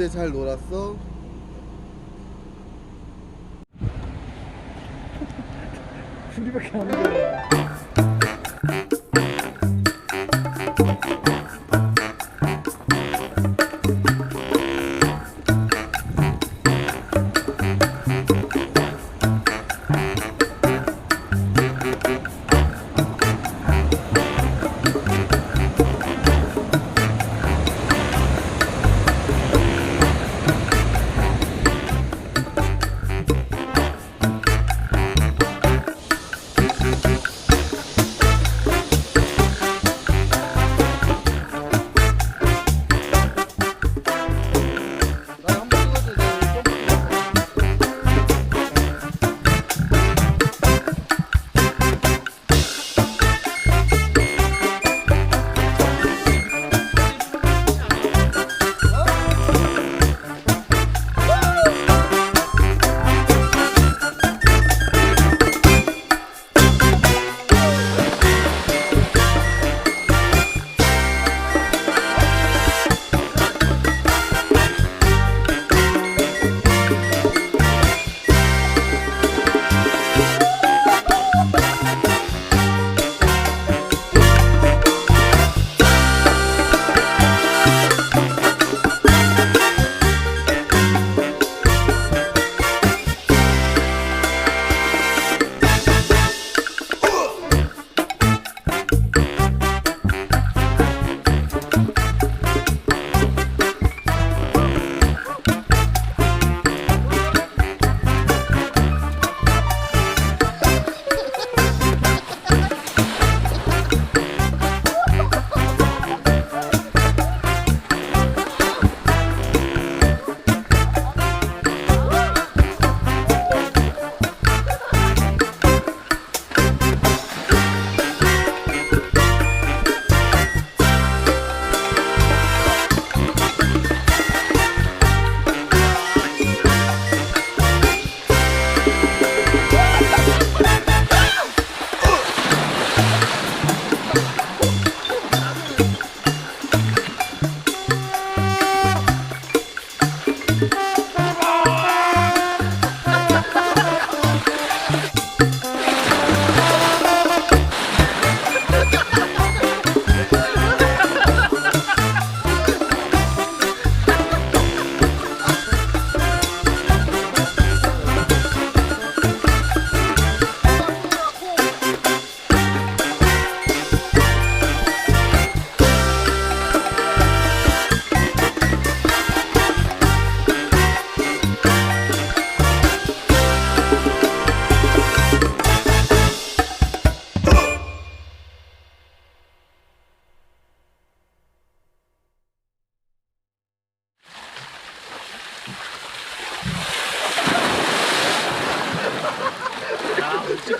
어제 잘 놀았어? 둘이밖에 안 돼.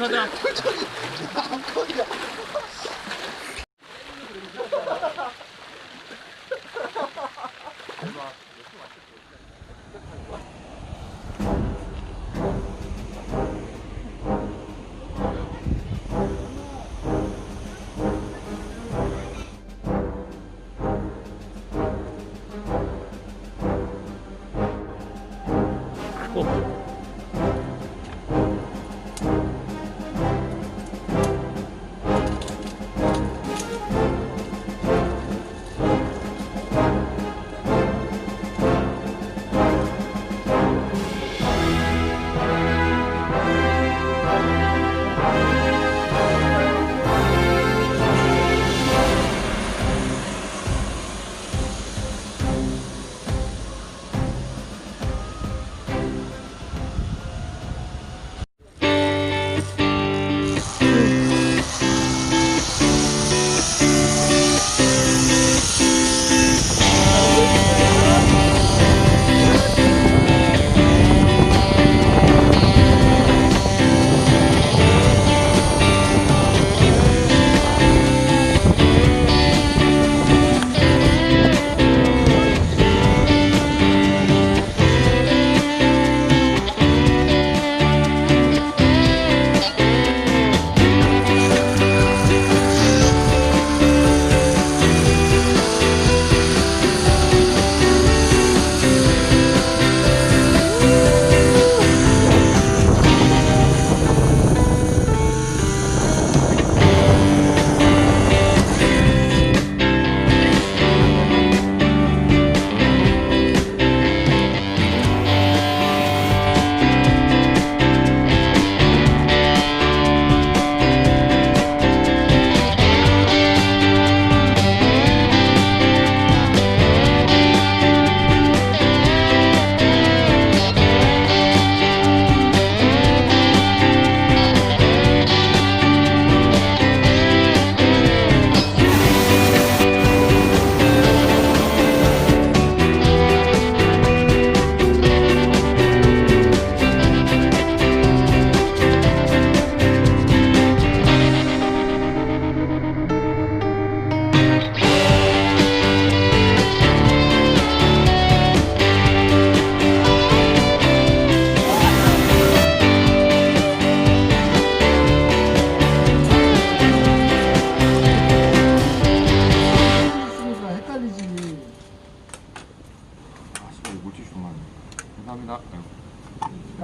야, 묵직하다.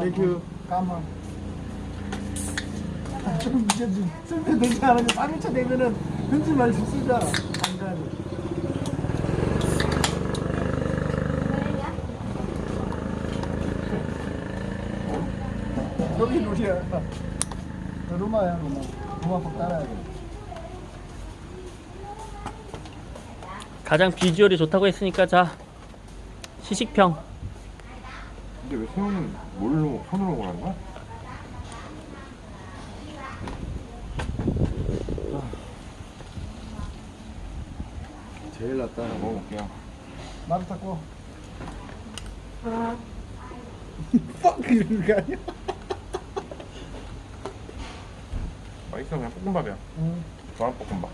땡큐. 까만. 아, 좀 이제 좀 쓸때 되지 않았냐? 3일차 되면은 흔지 말좀 쓰자. 잠깐. 여기 룰이야. 로마야, 로마. 로마 법 따라야 돼. 가장 비주얼이 좋다고 했으니까 자 시식평 근데 왜 새우는 뭘로 손으로 먹는 거야? 제일 낫다. 먹어볼게요. 나도 닦고. 빡! 이러는 거 아니야? 맛있어 그냥 볶음밥이야. 응. 계란 볶음밥.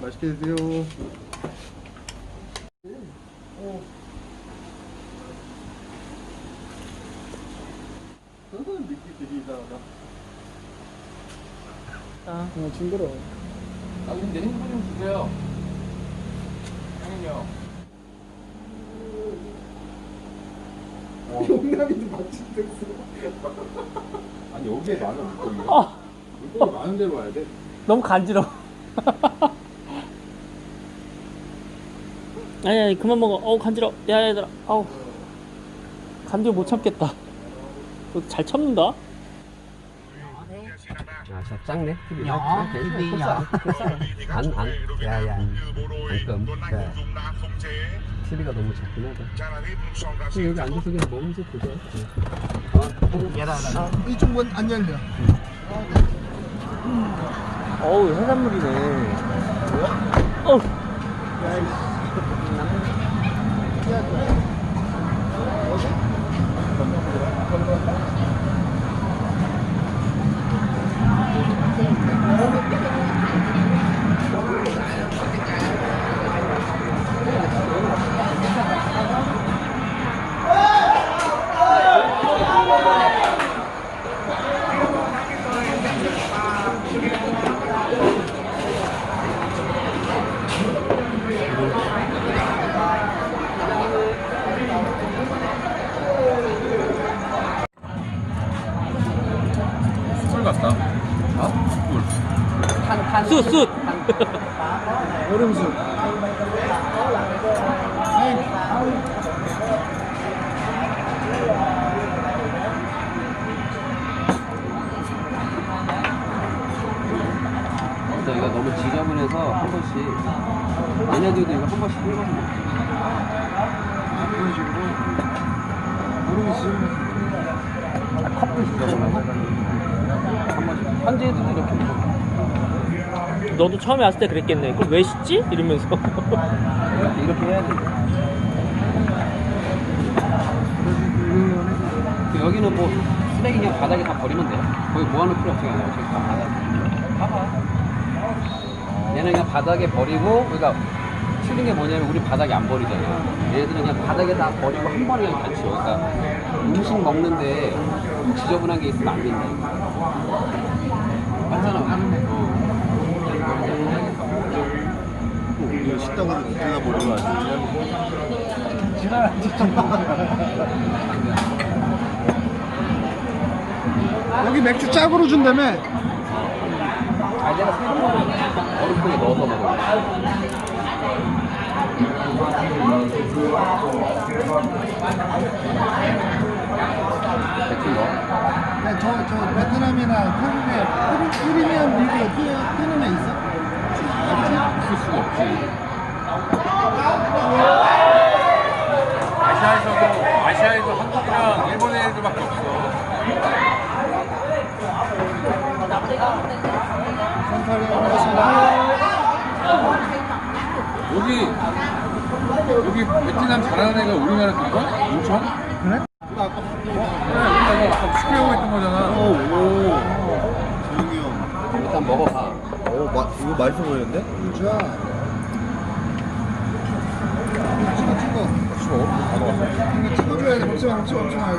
맛있게 드세요. 믿기 되게 이상하다. 어, 징그러. 아 근데 핸드폰 좀 주세요. 형님요. 용남이도 맛집 됐어. 아니 여기에 많은 물고기. 어 물고기 많은 데로 와야 돼. 너무 간지러워 아니 아니 그만 먹어 어우 간지러워 야 얘들아 아우 간지러 못 참겠다 너 잘 참는다? trắng đấy cái nhỏ cái gì nhỏ 안, 안, 야, 야, 안끔 야. TV가 너무 작긴 하다. 그럼 여기 앉아서 그냥 먹으면서 보자 이쪽은 안 열려. 어우 해산물이네. 어우 술 숯! 숯! 근데 이거 너무 지저분해서 한 번씩 얘네들도 이거 한 번씩 먹어 이런 식으로. 얼음술. 아, 컵도 지저분하고 한 번씩 현지에도 이렇게 먹어 너도 처음에 왔을 때 그랬겠네 그걸 왜 씻지? 이러면서 이렇게, 해야 돼그 여기는 뭐 쓰레기 그냥 바닥에 다 버리면 돼요. 거기 모아놓을 필요 없어요. 저기 다 바닥에. 봐봐. 얘는 그냥 바닥에 버리고, 그러니까 틀린 게 뭐냐면 우리 바닥에 안 버리잖아요. 얘네들은 그냥 바닥에 다 버리고 한 번에 그냥 다 치워. 그러니까 음식 먹는데 지저분한 게 있으면 안 된다. 맞잖아. 어. 이거 식당으로 누나 모르고 왔지. 지나야지. 여기 맥주 짝으로 준다며? 아, 내가 얼음통에 넣어서 먹어. 넣어. 야, 저, 저 베트남이나 태국에 프리- 프리미엄 리그 뛰- 뛰는 애 있어? 있을 수가 없지. 아시아에서도 아시아에서 한국이랑 일본 애들밖에 없어. 여기 여기 베트남 잘하는 애가 우리나라 그거? 인천? 그래? 그래, 우리가 아까 시키려고 했던 거잖아. 오, 오. 재용이 형. 일단 먹어봐. 오, 마, 이거 맛있어 보이는데? 좋아. 찍어, 찍어. 이거 찍어줘야 돼. 먹지 마, 먹지 마, 먹지 마.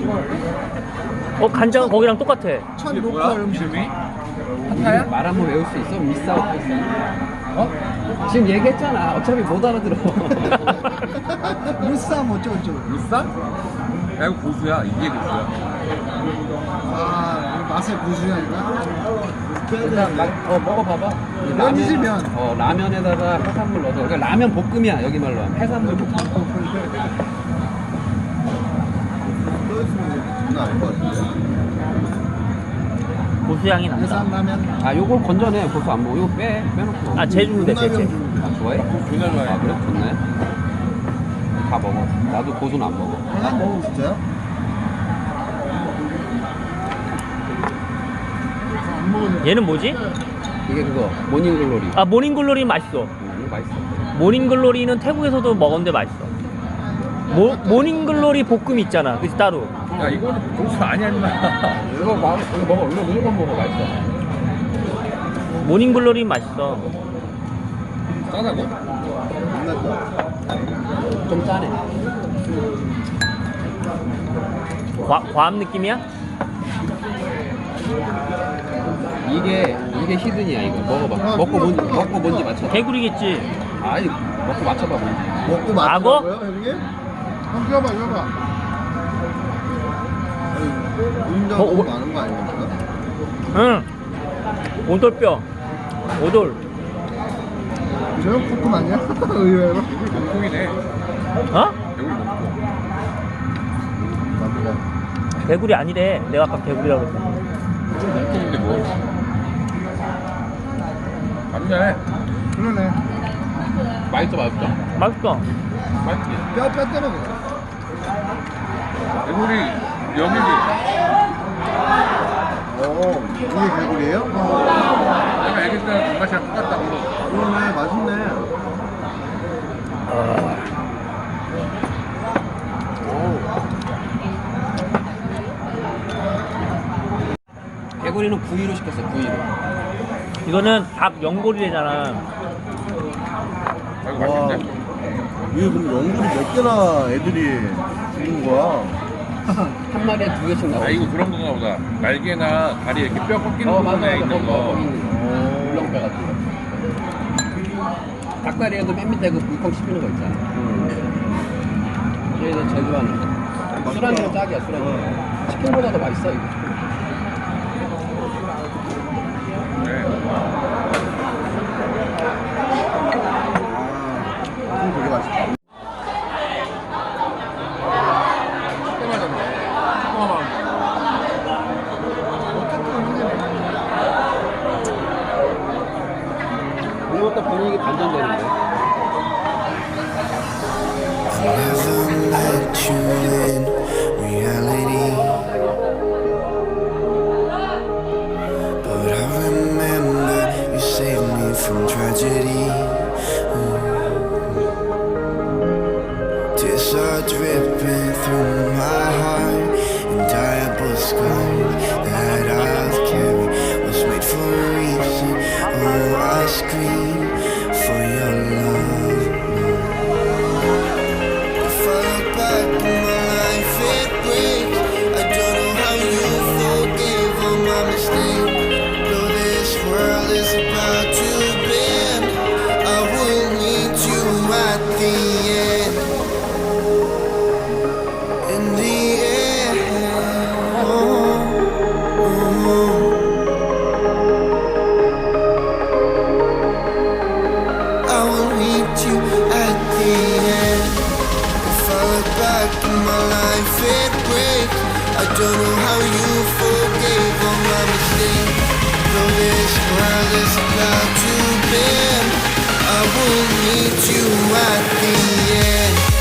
이거. 어 간장은 거기랑 똑같아 천 이게 로컬 뭐야? 음식. 이름이? 말 한번 외울 수 있어? 미사오토스. 어? 지금 얘기했잖아. 어차피 못 알아들어. 무쌈 어쩌고저쩌고. 루싸? 야 이거 고수야. 이게 고수야. 아 맛의 고수냐니까 일단 막, 어, 먹어봐봐. 면이지, 면. 어, 라면에다가 해산물 넣어서. 그러니까 라면 볶음이야, 여기 말로 하면. 해산물 볶음. 고수향이 난다. 해산라면 아, 요걸 건져내. 벌써 안 먹어. 이거 빼. 빼놓고. 아, 제주인데, 제주. 아, 좋아해? 존나 좋아해. 아, 그래? 좋네. 다 먹어. 나도 고수는 안 먹어. 해산 먹어 진짜요? 안 먹었는데 얘는 뭐지? 이게 그거, 모닝글로리. 아, 모닝글로리 맛있어. 음, 이거 맛있어. 모닝글로리는 태국에서도 먹었는데 맛있어. 모, 모닝글로리 볶음 있잖아. 그 따로. 야, 이거는 고수 아니야, 임마. 이거 봐. 이거 먹어. 이거 무조건 먹어. 맛있어. 모닝글로리 맛있어. 싸다고? 좀 짜네. 과, 과합 느낌이야? 이게, 이게 히든이야, 이거. 먹어봐. 먹고 뭔지, 먹고 뭔지 맞춰. 개구리겠지. 아니, 먹고 맞춰봐, 뭔지. 먹고 악어? 맞더라고요, 형님? 형 껴봐 껴봐 운전 어, 너무 오- 많은 거 아닙니까? 응. 오돌뼈. 오돌. 저형 볶음 아니야? 의외로 몸통이네. 어? 여기 몸통. 맞다. 개구리 아니래. 내가 아까 개구리라고 그랬 맞네. 그러네 맛있어, 맛있어. 맛있어. 맛있지. 뼈뼈 때려 개구리, 여기지. 어, 이게 개구리예요? 내가 애기 때랑 단맛이랑 똑같다고. 그러네, 맛있네. 개구리는 구이로 시켰어, 구이로. 이거는 닭 연골이래잖아. 아이고, 와, 맛있는데? 이게 그럼 연구를 몇 개나 애들이 죽는 거야? 한 마리에 두 개씩 나와. 아, 이거 그런 건가 보다. 날개나 다리 이렇게 뼈 꺾이는 어, 맞아, 부분에 맞아. 있는 거. 거. 울렁뼈 같은 거. 닭다리에도 맨 밑에 그 물컹 씹히는 거 있잖아. 얘는 제주하는 거. 술안주는 짝이야, 술안주. 치킨보다 더 맛있어, 이거. My life, it breaks. I don't know how you forgave all my mistakes. Though this is about to bend, I will meet you at the